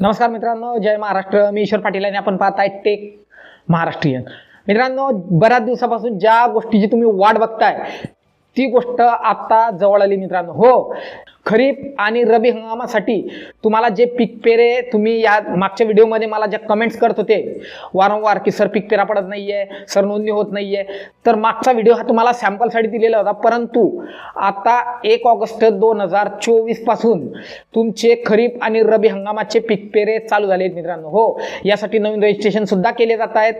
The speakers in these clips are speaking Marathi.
नमस्कार मित्रांनो जय महाराष्ट्र. मी ईश्वर पाटील आणि आपण पाहताय टेक महाराष्ट्रीयन. मित्रांनो बऱ्याच दिवसापासून ज्या गोष्टीची तुम्ही वाट बघताय ती गोष्ट आत्ता जवळ आली मित्रांनो. हो खरीप आणि रबी हंगामासाठी तुम्हाला जे पीक पेरे तुम्ही या मागच्या व्हिडिओमध्ये मला ज्या कमेंट्स करत होते वारंवार की सर पीक पेरा पडत नाही आहे सर नोंदणी होत नाही आहे तर मागचा व्हिडिओ हा तुम्हाला सॅम्पलसाठी दिलेला होता परंतु आता एक ऑगस्ट दोन हजार चोवीसपासून तुमचे खरीप आणि रबी हंगामाचे पीक पेरे चालू झाले आहेत मित्रांनो. हो यासाठी नवीन रजिस्ट्रेशनसुद्धा केले जात आहेत.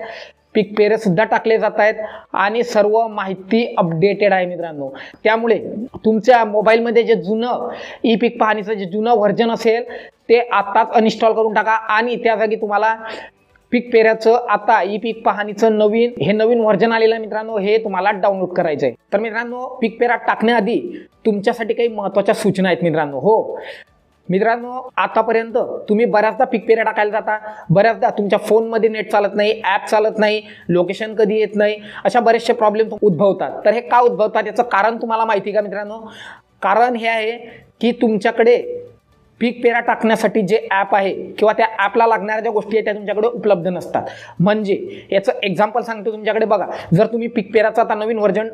पीक पेरे सुद्धा टाकले जात आहेत आणि सर्व माहिती अपडेटेड आहे मित्रांनो. त्यामुळे तुमच्या मोबाईलमध्ये जे जुनं ई पीक पाहणीचं जे जुनं व्हर्जन असेल ते आत्ताच अनइन्स्टॉल करून टाका आणि त्या जागी तुम्हाला पीक पेऱ्याचं आता ई पीक पाहणीचं नवीन हे नवीन व्हर्जन आलेलं आहे मित्रांनो हे तुम्हाला डाउनलोड करायचं आहे तर मित्रांनो पीक पेरा टाकण्याआधी तुमच्यासाठी काही महत्त्वाच्या सूचना आहेत मित्रांनो. हो. मित्रांनो आतापर्यंत तुम्ही बऱ्याचदा पिक पेऱ्या टाकायला जाता. बऱ्याचदा तुमच्या फोनमध्ये नेट चालत नाही ॲप चालत नाही लोकेशन कधी येत नाही अशा बरेचसे प्रॉब्लेम उद्भवतात. तर हे का उद्भवतात याचं कारण तुम्हाला माहिती का मित्रांनो? कारण हे आहे की तुमच्याकडे पीक पेरा टाकण्यासाठी जे ॲप आहे किंवा त्या ॲपला लागणाऱ्या ज्या गोष्टी आहेत त्या तुमच्याकडे उपलब्ध नसतात. म्हणजे याचं एक्झाम्पल सांगतो तुमच्याकडे बघा. जर तुम्ही पीक पेराचं आता नवीन व्हर्जन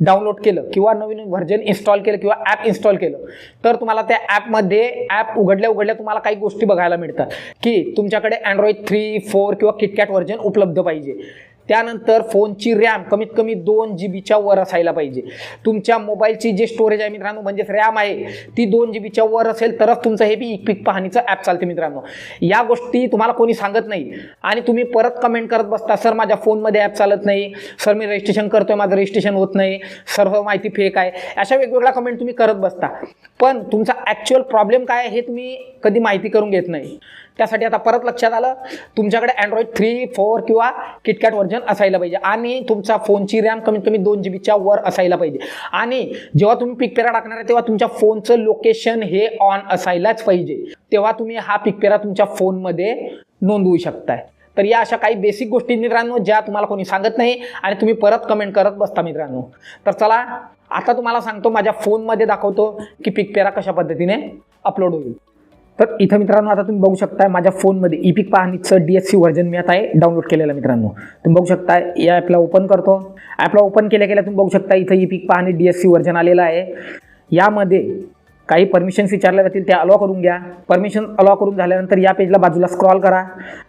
डाउनलोड केलं किंवा नवीन व्हर्जन इन्स्टॉल केलं किंवा ॲप इन्स्टॉल केलं तर तुम्हाला त्या ॲपमध्ये ॲप उघडल्या उघडल्या तुम्हाला काही गोष्टी बघायला मिळतात. की तुमच्याकडे अँड्रॉइड थ्री फोर किंवा किटकॅट व्हर्जन उपलब्ध पाहिजे. त्यानंतर फोनची रॅम कमीत कमी दोन जी बीच्या वर असायला पाहिजे. तुमच्या मोबाईलची जे स्टोरेज आहे मित्रांनो म्हणजेच रॅम आहे ती दोन जी बीच्या वर असेल तरच तुमचं हे बी पिक पाहणीचं ॲप चालते मित्रांनो. या गोष्टी तुम्हाला कोणी सांगत नाही. आणि तुम्ही परत कमेंट करत बसता सर माझ्या फोनमध्ये ॲप चालत नाही. सर मी रजिस्ट्रेशन करतोय माझं रजिस्ट्रेशन होत नाही. सर्व हो, माहिती फेक आहे. अशा वेगवेगळ्या कमेंट तुम्ही करत बसता. पण तुमचा ॲक्च्युअल प्रॉब्लेम काय आहे हे तुम्ही कधी माहिती करून घेत नाही. त्यासाठी आता परत लक्षात आलं तुमच्याकडे अँड्रॉइड थ्री फोर किंवा किटकॅट व्हर्जन असायला पाहिजे. आणि तुमचा फोनची रॅम कमीत कमी दोन जी बीच्या वर असायला पाहिजे. आणि जेव्हा तुम्ही पिकपेरा टाकणार आहे तेव्हा तुमच्या फोनचं लोकेशन हे ऑन असायलाच पाहिजे. तेव्हा तुम्ही हा पिकपेरा तुमच्या फोनमध्ये नोंदवू शकताय. तर या अशा काही बेसिक गोष्टी मित्रांनो ज्या तुम्हाला कोणी सांगत नाही आणि तुम्ही परत कमेंट करत बसता मित्रांनो. तर चला आता तुम्हाला सांगतो माझ्या फोनमध्ये दाखवतो की पिकपेरा कशा पद्धतीने अपलोड होईल. तर इथं मित्रांनो आता तुम्ही बघू शकताय माझ्या फोनमध्ये ई पीक पाहणीचं डी एस सी व्हर्जन मी आता डाउनलोड केलेलं मित्रांनो. तुम्ही बघू शकताय या ॲपला ओपन करतो. ॲपला ओपन केल्या केल्या तुम्ही बघू शकता इथं ई पीक पाहणी डी एस सी व्हर्जन आलेलं आहे. यामध्ये काही परमिशन्स विचारल्या जातील त्या अलॉ करून घ्या. परमिशन अलॉ करून झाल्यानंतर या पेजला बाजूला स्क्रॉल करा.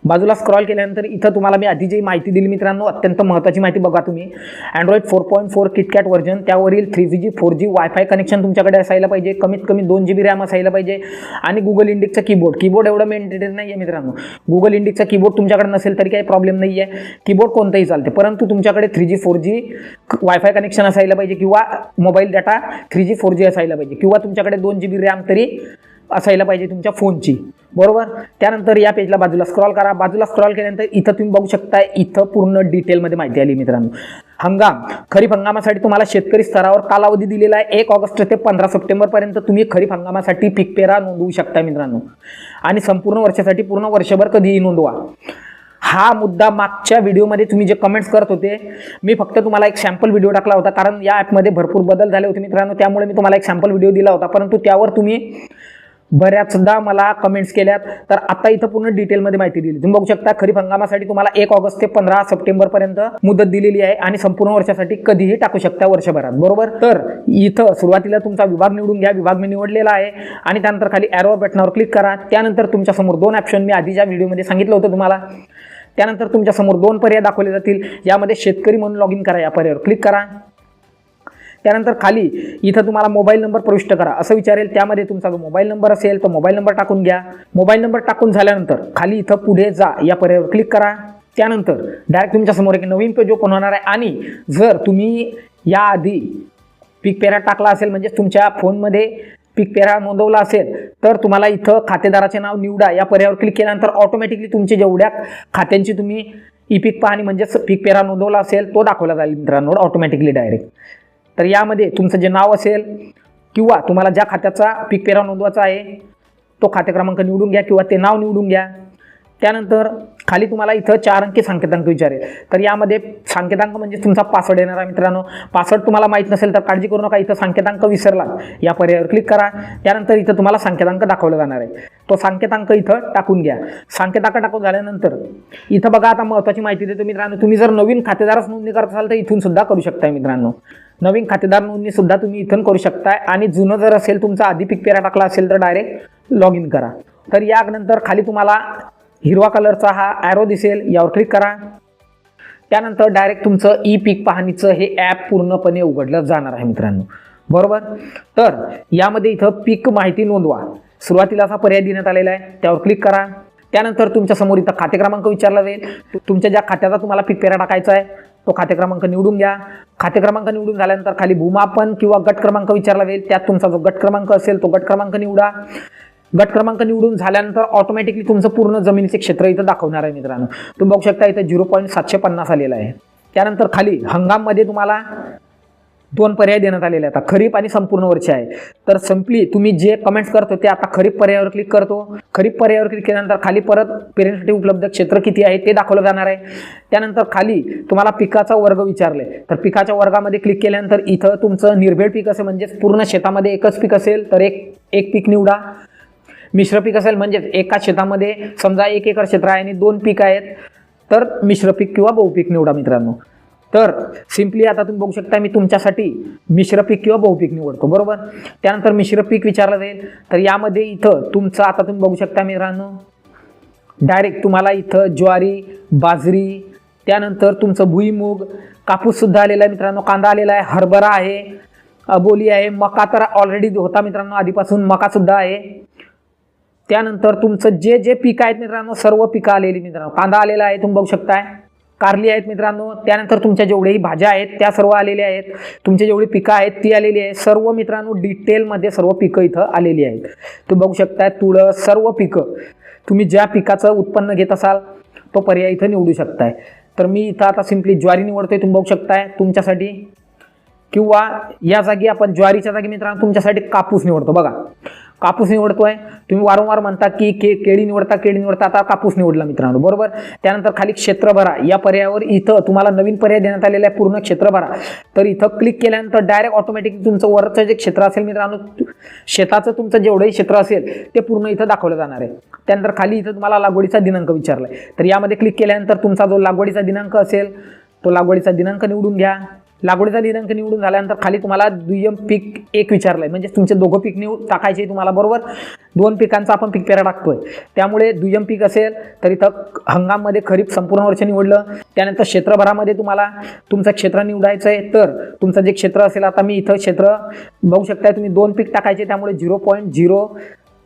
बाजूला स्क्रॉल केल्यानंतर इथं तुम्हाला मी आधी जी माहिती दिली मित्रांनो अत्यंत महत्त्वाची माहिती बघा तुम्ही. Android four point four KitKat version त्यावरील three G four G WiFi connection तुमच्याकडे असायला पाहिजे. कमीत कमी दोन जी बी रॅम असायला पाहिजे. आणि गुगल इंडिकचा कीबोर्ड कीबोर्ड एवढं मेंटेन नाही आहे मित्रांनो. गुगल इंडिकचा कीबोर्ड तुमच्याकडे नसेल तरी काही प्रॉब्लेम नाही आहे कीबोर्ड कोणताही चालते परंतु तुमच्याकडे three G four G WiFi connection असायला पाहिजे किंवा mobile data three G four G असायला पाहिजे. किंवा तुमच्याकडे दोन जी बी रॅम तरी असायला पाहिजे तुमच्या फोनची. बरोबर? त्यानंतर या पेजला बाजूला स्क्रॉल करा. बाजूला स्क्रॉल केल्यानंतर इथं तुम्ही बघू शकता इथं पूर्ण डिटेलमध्ये माहिती आली मित्रांनो. हंगाम. खरीप हंगामासाठी तुम्हाला शेतकरी स्तरावर कालावधी दिलेला आहे. एक ऑगस्ट ते पंधरा सप्टेंबरपर्यंत तुम्ही खरीप हंगामासाठी पीक पेरा नोंदवू शकता मित्रांनो. आणि संपूर्ण वर्षासाठी पूर्ण वर्षभर कधीही नोंदवा. हा मुद्दा मागच्या व्हिडिओमध्ये तुम्ही जे कमेंट्स करत होते मी फक्त तुम्हाला एक सॅम्पल व्हिडिओ टाकला होता कारण या ॲपमध्ये भरपूर बदल झाले होते मित्रांनो त्यामुळे मी तुम्हाला एक सॅम्पल व्हिडिओ दिला होता. परंतु त्यावर तुम्ही बऱ्याचदा मला कमेंट्स केल्यात. तर आता इथं पूर्ण डिटेलमध्ये माहिती दिली. तुम्ही बघू शकता खरीप हंगामासाठी तुम्हाला एक ऑगस्ट ते पंधरा सप्टेंबरपर्यंत मुदत दिलेली आहे आणि संपूर्ण वर्षासाठी कधीही टाकू शकता वर्षभरात. बरोबर? तर इथं सुरुवातीला तुमचा विभाग निवडून घ्या. विभाग मी निवडलेला आहे. आणि त्यानंतर खाली ॲरो बटनावर क्लिक करा. त्यानंतर तुमच्यासमोर दोन ऑप्शन मी आधीच्या व्हिडिओमध्ये सांगितलं होतं तुम्हाला त्यानंतर तुमच्यासमोर दोन पर्याय दाखवले जातील. यामध्ये शेतकरी म्हणून लॉग इन करा या पर्यायावर. क्लिक करा. त्यानंतर खाली इथं तुम्हाला मोबाईल नंबर प्रविष्ट करा. असं विचारेल त्यामध्ये तुमचा जो मोबाईल नंबर असेल तो मोबाईल नंबर टाकून घ्या. मोबाईल नंबर टाकून झाल्यानंतर खाली इथं पुढे जा या पर्यायावर क्लिक करा. त्यानंतर डायरेक्ट तुमच्यासमोर एक नवीन पेज ओपन होणार आहे आणि जर तुम्ही याआधी पीक पेरा टाकला असेल म्हणजे तुमच्या फोनमध्ये पीक पेरा नोंदवला असेल तर तुम्हाला इथं खातेदाराचे नाव निवडा. या पर्यायावर क्लिक केल्यानंतर ऑटोमॅटिकली तुमचे जेवढ्या खात्यांची तुम्ही ई म्हणजे पीक पाहणी म्हणजेच पीक पेरा नोंदवला असेल तो दाखवला जाईल मित्रांनो ऑटोमॅटिकली डायरेक्ट तर यामध्ये तुमचं जे नाव असेल किंवा तुम्हाला ज्या खात्याचा पीक पेरा नोंदवायचा आहे तो खाते क्रमांक निवडून घ्या किंवा ते नाव निवडून घ्या. त्यानंतर खाली तुम्हाला इथं चार अंकी संकेतांक विचारेल. तर यामध्ये संकेतांक म्हणजे तुमचा पासवर्ड येणार आहे मित्रांनो. पासवर्ड तुम्हाला माहीत नसेल तर काळजी करू नका इथं संकेतांक विसरला या पर्यायावर क्लिक करा. त्यानंतर इथं तुम्हाला संकेतांक दाखवला जाणार आहे. तो संकेतांक इथं टाकून घ्या. संकेतांक टाकून झाल्यानंतर इथं बघा आता महत्त्वाची माहिती देतो मित्रांनो. तुम्ही जर नवीन खातेदारच नोंदणी करत असाल तर इथून सुद्धा करू शकताय मित्रांनो. नवीन खातेदार नोंदणी सुद्धा तुम्ही इथून करू शकताय. आणि जुनं जर असेल तुमचा आधी पिक पेरा टाकला असेल तर डायरेक्ट लॉग इन करा. तर यानंतर खाली तुम्हाला हिरवा कलरचा हा ॲरो दिसेल यावर क्लिक करा. त्यानंतर डायरेक्ट तुमचं ई पीक पाहणीचं हे ॲप पूर्णपणे उघडलं जाणार आहे मित्रांनो. बरोबर? तर यामध्ये इथं पीक माहिती नोंदवा. सुरुवातीला असा पर्याय देण्यात आलेला आहे त्यावर क्लिक करा. त्यानंतर तुमच्यासमोर इथं खाते क्रमांक विचारला जाईल. तुमच्या ज्या खात्याचा तुम्हाला पीक पेरा टाकायचा आहे तो खाते क्रमांक निवडून घ्या. खाते क्रमांक निवडून झाल्यानंतर खाली भूमापन किंवा गट क्रमांक विचारला जाईल. त्यात तुमचा जो गट क्रमांक असेल तो गट क्रमांक निवडा. गट क्रमांक निवडून झाल्यानंतर ऑटोमॅटिकली तुमचं पूर्ण जमिनीचे क्षेत्र इथं दाखवणार आहे मित्रांनो. तुम्ही बघू शकता इथं झिरो पॉईंट सातशे पन्नास आलेला आहे. त्यानंतर खाली हंगाममध्ये तुम्हाला दोन पर्याय देण्यात आलेले आहेत. आता खरीप आणि संपूर्ण वर्ष आहे. तर संपली तुम्ही जे कमेंट्स करतो ते आता खरीप पर्यायावर क्लिक करतो. खरीप पर्यायावर क्लिक केल्यानंतर खाली परत पेरेंटसाठी उपलब्ध क्षेत्र किती आहे ते दाखवलं जाणार आहे. त्यानंतर खाली तुम्हाला पिकाचा वर्ग विचारले. तर पिकाच्या वर्गामध्ये क्लिक केल्यानंतर इथं तुमचं निर्भेळ पीक असेल म्हणजेच पूर्ण शेतामध्ये एकच पीक असेल तर एक एक पीक निवडा. मिश्र पीक असेल म्हणजेच एका शेतामध्ये समजा एक एकर क्षेत्र आहे आणि दोन पीक आहेत तर मिश्र पीक किंवा बहुपीक निवडा मित्रांनो. तर सिम्पली आता तुम्ही बघू शकता मी तुमच्यासाठी मिश्र पीक किंवा बहुपीक निवडतो बरोबर? त्यानंतर मिश्र पीक विचारलं जाईल तर यामध्ये इथं तुमचं आता तुम्ही बघू शकता मित्रांनो. डायरेक्ट तुम्हाला इथं ज्वारी बाजरी त्यानंतर तुमचं भुईमूग कापूससुद्धा आलेला आहे मित्रांनो कांदा आलेला आहे हरभरा आहे अबोली आहे मका तर ऑलरेडी होता मित्रांनो आधीपासून मकासुद्धा आहे. त्यानंतर तुमचं जे जे पिकं आहेत मित्रांनो सर्व पिकं आलेली मित्रांनो. कांदा आलेला आहे तुम्ही बघू शकताय. कारली आहेत मित्रांनो त्यानंतर तुमच्या जेवढेही भाज्या आहेत त्या सर्व आलेल्या आहेत. तुमचे जेवढी पिकं आहेत ती आलेली आहे सर्व मित्रांनो डिटेलमध्ये सर्व पिकं इथं आलेली आहेत. तुम्ही बघू शकताय तुळस सर्व पिकं. तुम्ही ज्या पिकाचं उत्पन्न घेत असाल तो पर्याय इथं निवडू शकताय. तर मी इथं आता सिम्पली ज्वारी निवडतोय तुम्ही बघू शकताय. तुमच्यासाठी किंवा या जागी आपण ज्वारीच्या जागी मित्रांनो तुमच्यासाठी कापूस निवडतो. बघा कापूस निवडतोय. तुम्ही वारंवार म्हणता की के केळी निवडता केळी निवडता आता कापूस निवडला मित्रांनो. बरोबर? त्यानंतर खाली क्षेत्र भरा या पर्यायावर इथं तुम्हाला नवीन पर्याय देण्यात आलेला आहे पूर्ण क्षेत्र भरा तर इथं क्लिक केल्यानंतर डायरेक्ट ऑटोमॅटिक तुमचं वरचं जे क्षेत्र असेल मित्रांनो शेताचं तुमचं जेवढंही क्षेत्र असेल ते पूर्ण इथं दाखवलं जाणार आहे. त्यानंतर खाली इथं तुम्हाला लागवडीचा दिनांक विचारलाय. तर यामध्ये क्लिक केल्यानंतर तुमचा जो लागवडीचा दिनांक असेल तो लागवडीचा दिनांक निवडून घ्या. लागवडीचा दिनांक निवडून झाल्यानंतर खाली तुम्हाला दुय्यम पीक एक विचारलंय. म्हणजे तुमचे दोघं पीक निवड टाकायचे तुम्हाला बरोबर. दोन पिकांचा आपण पीक पेरा टाकतोय. त्यामुळे दुय्यम पीक असेल तर इथं हंगाममध्ये खरीप संपूर्ण वर्ष निवडलं. त्यानंतर क्षेत्रभरामध्ये तुम्हाला तुमचं क्षेत्र निवडायचं आहे तर तुमचं जे क्षेत्र असेल आता मी इथं क्षेत्र बघू शकताय तुम्ही दोन पीक टाकायचे त्यामुळे झिरो पॉईंट झिरो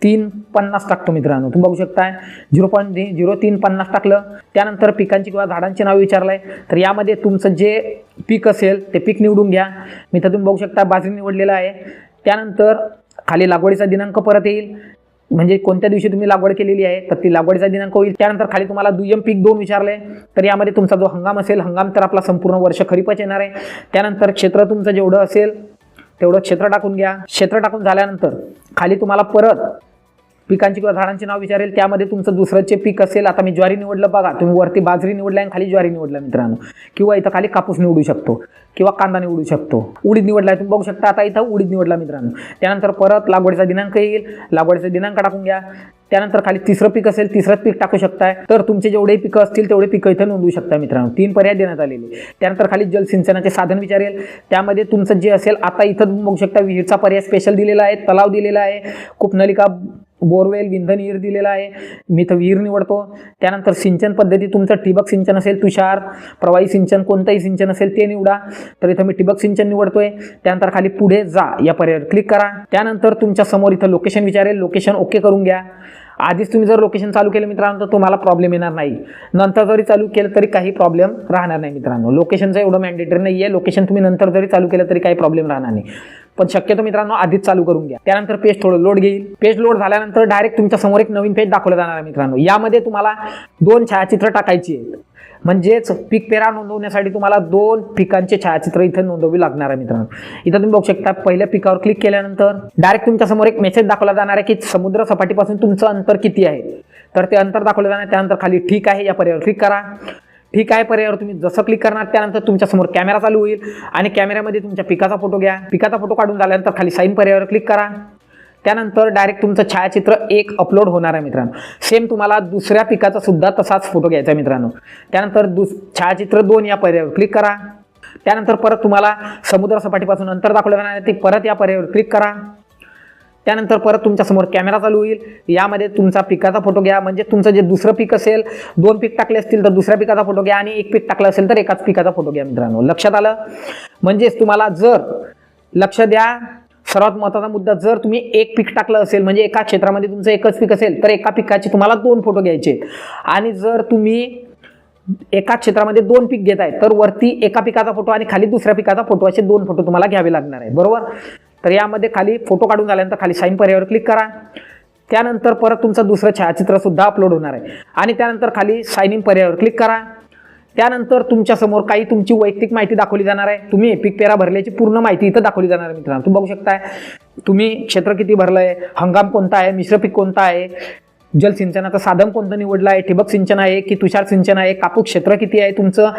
तीन पन्नास टाकतो मित्रांनो. तुम्ही बघू शकताय. झिरो पॉईंट झिरो तीन पन्नास टाकलं. त्यानंतर पिकांची किंवा झाडांचे नाव विचारलंय. तर यामध्ये तुमचं जे पीक असेल ते पीक निवडून घ्या. मी तर तुम्ही बघू शकता बाजरी निवडलेलं आहे. त्यानंतर खाली लागवडीचा दिनांक परत येईल. म्हणजे कोणत्या दिवशी तुम्ही लागवड केलेली आहे तर ती लागवडीचा दिनांक होईल. त्यानंतर खाली तुम्हाला दुय्यम पीक दोन विचारले तर यामध्ये तुमचा जो हंगाम असेल हंगाम तर आपला संपूर्ण वर्ष खरीपच येणार आहे. त्यानंतर क्षेत्र तुमचं जेवढं असेल तेवढं क्षेत्र टाकून घ्या. क्षेत्र टाकून झाल्यानंतर खाली तुम्हाला परत पिकांची किंवा झाडांची नाव विचारेल त्यामध्ये तुमचं दुसरंचे पीक असेल आता मी ज्वारी निवडलं बघा तुम्ही वरती बाजरी निवडला आणि खाली ज्वारी निवडला मित्रांनो. किंवा इथं खाली कापूस निवडू शकतो किंवा कांदा निवडू शकतो. उडीद निवडला तुम्ही बघू शकता आता इथं उडीद निवडला मित्रांनो. त्यानंतर परत लागवडीचा दिनांक येईल लागवडीचा दिनांक टाकून घ्या. त्यानंतर खाली तिसरं पीक असेल तिसरंच पीक टाकू शकताय. तर तुमचे जेवढे पिकं असतील तेवढे पिकं इथं नोंदवू शकता मित्रांनो. तीन पर्याय देण्यात आलेले. त्यानंतर खाली जलसिंचनाचे साधन विचारेल. त्यामध्ये तुमचं जे असेल आता इथं तुम्ही बघू शकता विहीरचा पर्याय स्पेशल दिलेला आहे तलाव दिलेला आहे. कूपनलिका बोरवेल विंधन विहीर दिलेला आहे. मी इथं विहीर निवडतो. त्यानंतर सिंचन पद्धती तुमचं ठिबक सिंचन असेल तुषार प्रवाही सिंचन कोणतंही सिंचन असेल ते निवडा. तर इथं मी ठिबक सिंचन निवडतोय. त्यानंतर खाली पुढे जा या पर्यायावर क्लिक करा. त्यानंतर तुमच्यासमोर इथं लोकेशन विचारेल. लोकेशन ओके करून घ्या. आधीच तुम्ही जर लोकेशन चालू केलं मित्रांनो तर तुम्हाला प्रॉब्लेम येणार नाही. नंतर जरी चालू केलं तरी काही प्रॉब्लेम राहणार नाही मित्रांनो. लोकेशनचं एवढं मॅन्डेटरी नाही आहे लोकेशन तुम्ही नंतर जरी चालू केलं तरी काही प्रॉब्लेम राहणार नाही. पण शक्यतो मित्रांनो आधीच चालू करून घ्या. त्यानंतर पेज थोडं लोड घेईल. पेज लोड झाल्यानंतर डायरेक्ट तुमच्यासमोर एक नवीन पेज दाखवलं जाणार आहे मित्रांनो. यामध्ये तुम्हाला दोन छायाचित्र टाकायची आहेत. म्हणजेच पीक पेरा नोंदवण्यासाठी तुम्हाला दोन पिकांचे छायाचित्र इथं नोंदवी लागणार आहे मित्रांनो. इथं तुम्ही बघू शकता पहिल्या पिकावर क्लिक केल्यानंतर डायरेक्ट तुमच्यासमोर एक मेसेज दाखवला जाणार आहे की समुद्र सपाटीपासून तुमचं अंतर किती आहे? तर ते अंतर दाखवलं जाणार त्यानंतर खाली ठीक आहे या पर्यायावर क्लिक करा. ठीक आहे पर्यायावर तुम्ही जसं क्लिक करणार त्यानंतर तुमच्यासमोर कॅमेरा चालू होईल. आणि कॅमेऱ्यामध्ये तुमच्या पिकाचा फोटो घ्या. पिकाचा फोटो काढून झाल्यानंतर खाली साईन पर्यायावर क्लिक करा. त्यानंतर डायरेक्ट तुमचं छायाचित्र एक अपलोड होणार आहे मित्रांनो. सेम तुम्हाला दुसऱ्या पिकाचा सुद्धा तसाच फोटो घ्यायचा आहे मित्रांनो. त्यानंतर दुस छायाचित्र दोन या पर्यायावर क्लिक करा. त्यानंतर परत तुम्हाला समुद्र सपाटीपासून अंतर दाखवलं जाणार आहे ते परत या पर्यायावर क्लिक करा. त्यानंतर परत तुमच्यासमोर कॅमेरा चालू होईल. यामध्ये तुमचा पिकाचा फोटो घ्या. म्हणजे तुमचं जे दुसरं पीक असेल दोन पीक टाकले असतील तर दुसऱ्या पिकाचा फोटो घ्या आणि एक पीक टाकलं असेल तर एकाच पिकाचा फोटो घ्या मित्रांनो. लक्षात आलं? म्हणजेच तुम्हाला जर लक्ष द्या सर्वात महत्त्वाचा मुद्दा जर तुम्ही एक पीक टाकलं असेल म्हणजे एका क्षेत्रामध्ये तुमचं एकच पीक असेल तर एका पिकाचे तुम्हाला दोन फोटो घ्यायचे. आणि जर तुम्ही एका क्षेत्रामध्ये दोन पीक घेत आहे तर वरती एका पिकाचा फोटो आणि खाली दुसऱ्या पिकाचा फोटो असे दोन फोटो तुम्हाला घ्यावे लागणार आहे. बरोबर? तर यामध्ये खाली फोटो काढून झाल्यानंतर खाली साईन पर्यायावर क्लिक करा. त्यानंतर परत तुमचं दुसरं छायाचित्रसुद्धा अपलोड होणार आहे. आणि त्यानंतर खाली साईन इन पर्यायावर क्लिक करा. त्यानंतर तुमच्यासमोर काही तुमची वैयक्तिक माहिती दाखवली जाणार आहे. तुम्ही एपिक पेरा भरल्याची पूर्ण माहिती इथं दाखवली जाणार आहे मित्रांनो. तुम्ही बघू शकताय. तुम्ही क्षेत्र किती भरलं आहे हंगाम कोणता आहे? मिश्र पीक कोणता आहे? जलसिंचनाचं साधन कोणतं निवडलं आहे? ठिबक सिंचन आहे की तुषार सिंचन आहे? कापूस क्षेत्र किती आहे तुमचं?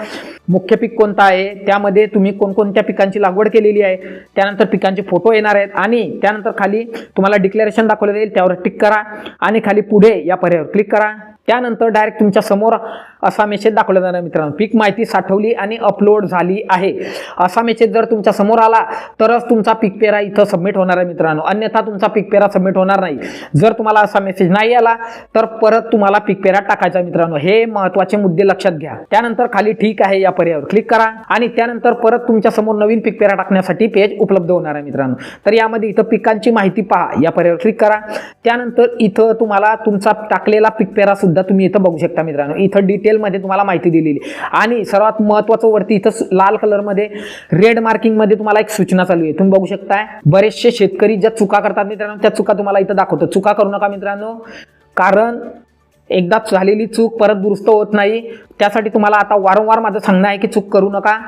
मुख्य पीक कोणतं आहे? त्यामध्ये तुम्ही कोणकोणत्या पिकांची लागवड केलेली आहे? त्यानंतर पिकांचे फोटो येणार आहेत आणि त्यानंतर खाली तुम्हाला डिक्लेरेशन दाखवलं जाईल त्यावर टिक करा आणि खाली पुढे या पर्यायावर क्लिक करा. त्यानंतर डायरेक्ट तुमच्यासमोर असा मेसेज दाखवला जाणार मित्रांनो. पीक माहिती साठवली आणि अपलोड झाली आहे. असा मेसेज जर तुमच्यासमोर आला तरच तुमचा पीक पेरा इथं सबमिट होणार आहे मित्रांनो. अन्यथा तुमचा पीक पेरा सबमिट होणार नाही. जर तुम्हाला असा मेसेज नाही आला तर परत तुम्हाला पीक पेरा टाकायचा मित्रांनो. हे महत्त्वाचे मुद्दे लक्षात घ्या. त्यानंतर खाली ठीक आहे या पर्यायावर क्लिक करा आणि त्यानंतर परत तुमच्यासमोर नवीन पीक पेरा टाकण्यासाठी पेज उपलब्ध होणार आहे मित्रांनो. तर यामध्ये इथं पिकांची माहिती पहा. या पर्यायावर क्लिक करा. त्यानंतर इथं तुम्हाला तुमचा टाकलेला पीक पेरा सुद्धा तुम्ही इथं बघू शकता मित्रांनो. इथं डिटेलमध्ये तुम्हाला माहिती दिलेली. आणि सर्वात महत्त्वाचं वरती इथं लाल कलरमध्ये रेड मार्किंगमध्ये तुम्हाला एक सूचना चालू आहे. तुम्ही बघू शकताय बरेचसे शेतकरी ज्या चुका करतात मित्रांनो त्या चुका तुम्हाला इथं दाखवतो. चुका करू नका मित्रांनो कारण एकदा झालेली चूक परत दुरुस्त होत नाही. त्यासाठी तुम्हाला आता वारंवार माझं सांगणं आहे की चूक करू नका.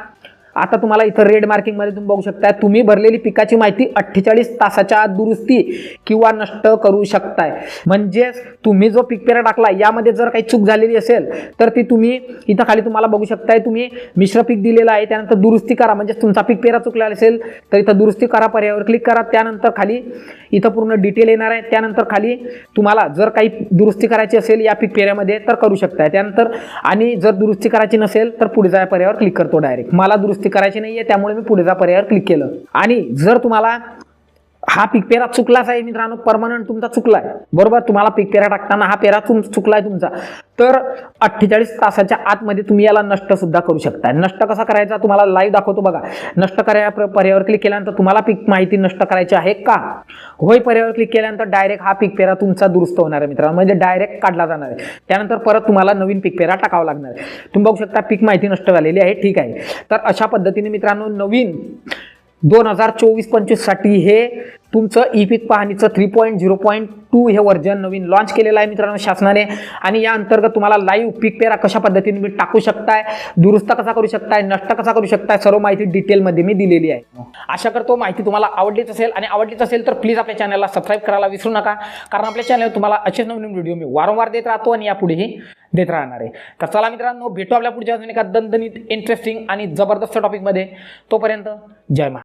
आता तुम्हाला इथं रेड मार्किंगमध्ये तुम्ही बघू शकता तुम्ही भरलेली पिकाची माहिती अठ्ठेचाळीस तासाच्या आत दुरुस्ती किंवा नष्ट करू शकताय. म्हणजेच तुम्ही जो पीक पेरा टाकला यामध्ये जर काही चूक झालेली असेल तर ती तुम्ही इथं खाली तुम्हाला बघू शकताय. तुम्ही मिश्र पीक दिलेलं आहे त्यानंतर दुरुस्ती करा. म्हणजे तुमचा पीक पेरा चुकलेला असेल तर इथं दुरुस्ती करा पर्यायावर क्लिक करा. त्यानंतर खाली इथं पूर्ण डिटेल येणार आहे. त्यानंतर खाली तुम्हाला जर काही दुरुस्ती करायची असेल या पीक पेऱ्यामध्ये तर करू शकताय. त्यानंतर आणि जर दुरुस्ती करायची नसेल तर पुढे जा पर्यायावर क्लिक करतो डायरेक्ट मला दुरुस्ती करायची नाही आहे त्यामुळे मी पुढे जा पर्यायावर क्लिक केलं. आणि जर तुम्हाला हा पीक पेरा चुकलाच आहे मित्रांनो परमनंट तुमचा चुकलाय. बरोबर? तुम्हाला पीक पेरा टाकताना हा पेरा तुम चुकलाय तुमचा. तर अठ्ठेचाळीस तासाच्या आतमध्ये तुम्ही याला नष्ट सुद्धा करू शकता नष्ट कसा करायचा? तुम्हाला लाईव्ह दाखवतो बघा. नष्ट करा पर्यावर क्लिक केल्यानंतर तुम्हाला पीक माहिती नष्ट करायची आहे का? होय पर्यावर क्लिक केल्यानंतर डायरेक्ट हा पीक पेरा तुमचा दुरुस्त होणार आहे मित्रांनो. म्हणजे डायरेक्ट काढला जाणार आहे. त्यानंतर परत तुम्हाला नवीन पीक पेरा टाकावा लागणार आहे. तुम्ही बघू शकता पीक माहिती नष्ट झालेली आहे. ठीक आहे. तर अशा पद्धतीने मित्रांनो नवीन दोन हजार चोवीस पंचवीससाठी हे तुमचं ई पीक पाहणीचं three point zero point two हे वर्जन नवीन लॉन्च केलेलं आहे मित्रांनो शासनाने. आणि या अंतर्गत तुम्हाला लाईव्ह पीक पेरा कशा पद्धतीने मी टाकू शकताय दुरुस्त कसा करू शकताय नष्ट कसा करू शकताय सर्व माहिती डिटेलमध्ये मी दिलेली आहे. आशा करतो माहिती तुम्हाला आवडलीच असेल. आणि आवडलीच असेल तर प्लीज आपल्या चॅनलला सबस्क्राईब करायला विसरू नका. कारण आपल्या चॅनल तुम्हाला असेच नवीन व्हिडिओ मी वारंवार देत राहतो आणि यापुढेही देत राहणार आहे. तर चला मित्रांनो भेटू आपल्या पुढच्या अजून एका दणदणीत इंटरेस्टिंग आणि जबरदस्त टॉपिकमध्ये तोपर्यंत जय मा